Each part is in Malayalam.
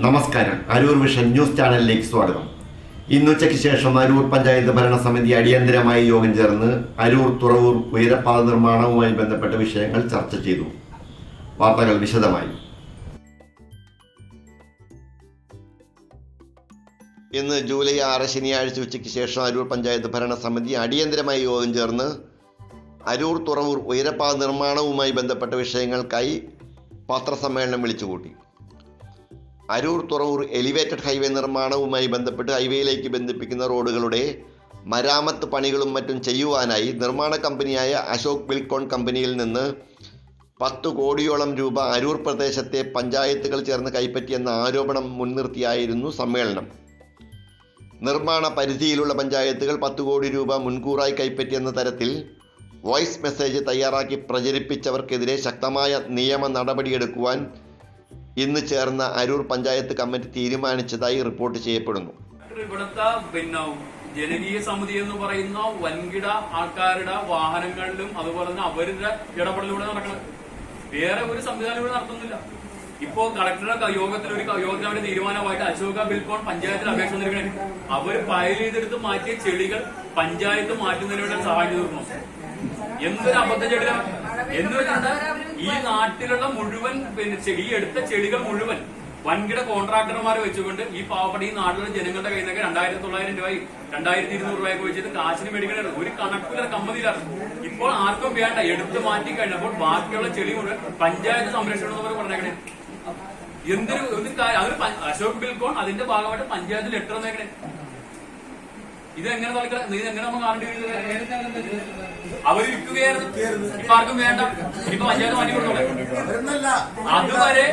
അരൂർ വിഷൻ ന്യൂസ് ചാനലിലേക്ക് സ്വാഗതം. ഇന്നുച്ചയ്ക്ക് ശേഷം അരൂർ പഞ്ചായത്ത് ഭരണസമിതി അടിയന്തരമായി യോഗം ചേർന്ന് അരൂർ തുറവൂർ ഉയരപ്പാത നിർമ്മാണവുമായി ബന്ധപ്പെട്ട വിഷയങ്ങൾ ചർച്ച ചെയ്തു. വാർത്തകൾ വിശദമായി. ഇന്ന് ജൂലൈ ആറ് ശനിയാഴ്ച ഉച്ചയ്ക്ക് ശേഷം അരൂർ പഞ്ചായത്ത് ഭരണസമിതി അടിയന്തരമായി യോഗം ചേർന്ന് അരൂർ തുറവൂർ ഉയരപ്പാത നിർമ്മാണവുമായി ബന്ധപ്പെട്ട വിഷയങ്ങൾക്കായി പത്രസമ്മേളനം വിളിച്ചുകൂട്ടി. അരൂർ തുറവൂർ എലിവേറ്റഡ് ഹൈവേ നിർമ്മാണവുമായി ബന്ധപ്പെട്ട് ഹൈവേയിലേക്ക് ബന്ധിപ്പിക്കുന്ന റോഡുകളുടെ മരാമത്ത് പണികളും മറ്റും ചെയ്യുവാനായി നിർമ്മാണ കമ്പനിയായ അശോക് ബിൽക്കോൺ കമ്പനിയിൽ നിന്ന് പത്ത് കോടിയോളം രൂപ അരൂർ പ്രദേശത്തെ പഞ്ചായത്തുകൾ ചേർന്ന് കൈപ്പറ്റിയെന്ന ആരോപണം മുൻനിർത്തിയായിരുന്നു സമ്മേളനം. നിർമ്മാണ പരിധിയിലുള്ള പഞ്ചായത്തുകൾ പത്ത് കോടി രൂപ മുൻകൂറായി കൈപ്പറ്റിയെന്ന തരത്തിൽ വോയിസ് മെസ്സേജ് തയ്യാറാക്കി പ്രചരിപ്പിച്ചവർക്കെതിരെ ശക്തമായ നിയമ നടപടിയെടുക്കുവാൻ ഇന്ന് ചേർന്ന അരൂർ പഞ്ചായത്ത് കമ്മിറ്റി തീരുമാനിച്ചതായി റിപ്പോർട്ട് ചെയ്യപ്പെടുന്നു. ഇവിടുത്തെ പിന്നെ ജനകീയ സമിതി എന്ന് പറയുന്ന വൻകിട ആൾക്കാരുടെ വാഹനങ്ങളിലും അതുപോലെ തന്നെ അവരുടെ ഇടപെടലിലൂടെ നടക്കണം വേറെ ഒരു സംവിധാനം ഇവിടെ നടത്തുന്നില്ല. ഇപ്പോ കളക്ടറുടെ യോഗത്തിൽ ഒരു യോഗത്തിന്റെ തീരുമാനമായിട്ട് അശോക ബിൽക്കോൺ പഞ്ചായത്തിൽ അപേക്ഷ നൽകണേ അവർ ഫയൽ ചെയ്തെടുത്ത് മാറ്റിയ ചെടികൾ പഞ്ചായത്ത് മാറ്റുന്നതിന് വേണ്ടി സഹായം തീർന്നു എന്തൊരു അബദ്ധ ചെടികളാണ്? എന്ന് വെച്ചാൽ ഈ നാട്ടിലുള്ള മുഴുവൻ പിന്നെ ചെടി എടുത്ത ചെടികൾ മുഴുവൻ വൻകിട കോൺട്രാക്ടർമാരെ വെച്ചുകൊണ്ട് ഈ പാവപ്പെട്ട ഈ നാട്ടിലെ ജനങ്ങളുടെ കയ്യിൽ നിന്നൊക്കെ രണ്ടായിരത്തി തൊള്ളായിരം രൂപയും രണ്ടായിരത്തി ഇരുന്നൂറ് രൂപയൊക്കെ വെച്ചിട്ട് കാശിന് മേടിക്കണത് ഒരു കണക്കില്ല കമ്മതിയിലാണ് ഇപ്പോൾ ആർക്കും വേണ്ട എടുത്ത് മാറ്റി കഴിഞ്ഞപ്പോൾ ബാക്കിയുള്ള ചെളി മുഴുവൻ പഞ്ചായത്ത് സംരക്ഷണം എന്ന് പറഞ്ഞേക്കണേ. എന്തൊരു ഒരു കാര്യം അതൊരു അശോക് ബിൽക്കോൺ അതിന്റെ ഭാഗമായിട്ട് പഞ്ചായത്തിൽ ലെറ്റർ തന്നേക്കണേ. ഇതെങ്ങനെ തുടക്കണം ഇത് എങ്ങനെ നമ്മൾ കാണേണ്ടി വരുന്നത് അവർ വിൽക്കുകയായിരുന്നു ഇപ്പൊ ആർക്കും വേണ്ട. ഇപ്പൊ പഞ്ചായത്ത് മാറ്റി കൊടുത്തോളെ. അതുവരെ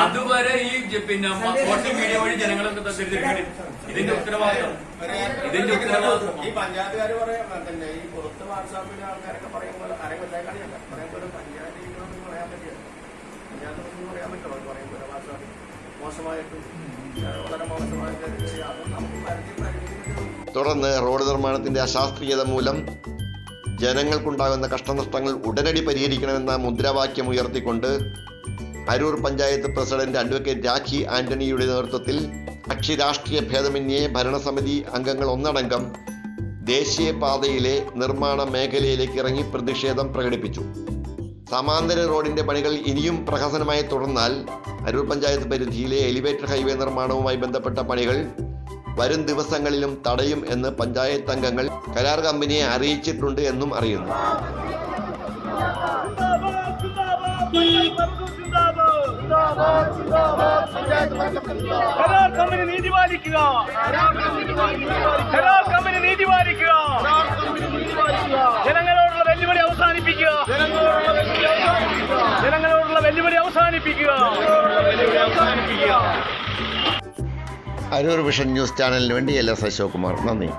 അതുവരെ ഈ പിന്നെ സോഷ്യൽ മീഡിയ വഴി ജനങ്ങളൊക്കെ തെറ്റിദ്ധരിക്കണേ ഇതിന്റെ ഉത്തരവാദിത്വം. ഇതിന്റെ ഉത്തരവാദിത്വം. ഈ പഞ്ചായത്തുകാർ പറയാൻ തന്നെ ഈ പുറത്ത് വാട്സാപ്പിലെ ആൾക്കാരൊക്കെ പറയുമ്പോൾ അറിവില്ലാക്കാണിയല്ല പറയുമ്പോൾ പഞ്ചായത്ത് പറയാൻ പറ്റില്ല. പഞ്ചായത്ത് പറയാൻ പറ്റുമോ പറയുമ്പോൾ വാട്സാപ്പിൽ. വളരെ തുടർന്ന് റോഡ് നിർമ്മാണത്തിന്റെ അശാസ്ത്രീയത മൂലം ജനങ്ങൾക്കുണ്ടാകുന്ന കഷ്ടനഷ്ടങ്ങൾ ഉടനടി പരിഹരിക്കണമെന്ന മുദ്രാവാക്യം ഉയർത്തിക്കൊണ്ട് അരൂർ പഞ്ചായത്ത് പ്രസിഡന്റ് അഡ്വക്കേറ്റ് രാഖി ആന്റണിയുടെ നേതൃത്വത്തിൽ കക്ഷി രാഷ്ട്രീയ ഭേദമന്യേ ഭരണസമിതി അംഗങ്ങൾ ഒന്നടങ്കം ദേശീയപാതയിലെ നിർമ്മാണ മേഖലയിലേക്ക് ഇറങ്ങി പ്രതിഷേധം പ്രകടിപ്പിച്ചു. സമാന്തര റോഡിന്റെ പണികൾ ഇനിയും പ്രഹസനമായി തുടർന്നാൽ അരൂർ പഞ്ചായത്ത് പരിധിയിലെ എലിവേറ്റർ ഹൈവേ നിർമ്മാണവുമായി ബന്ധപ്പെട്ട പണികൾ വരും ദിവസങ്ങളിലും തടയും എന്ന് പഞ്ചായത്ത് അംഗങ്ങൾ കരാർ കമ്പനിയെ അറിയിച്ചിട്ടുണ്ട് എന്നും അറിയുന്നു. നീതി പാലിക്കുക. വെല്ലുവിളി അവസാനിപ്പിക്കുക. അരൂർ വിഷൻ ന്യൂസ് ചാനലിന് വേണ്ടി എൽ എസ് അശോക് കുമാർ നന്ദി.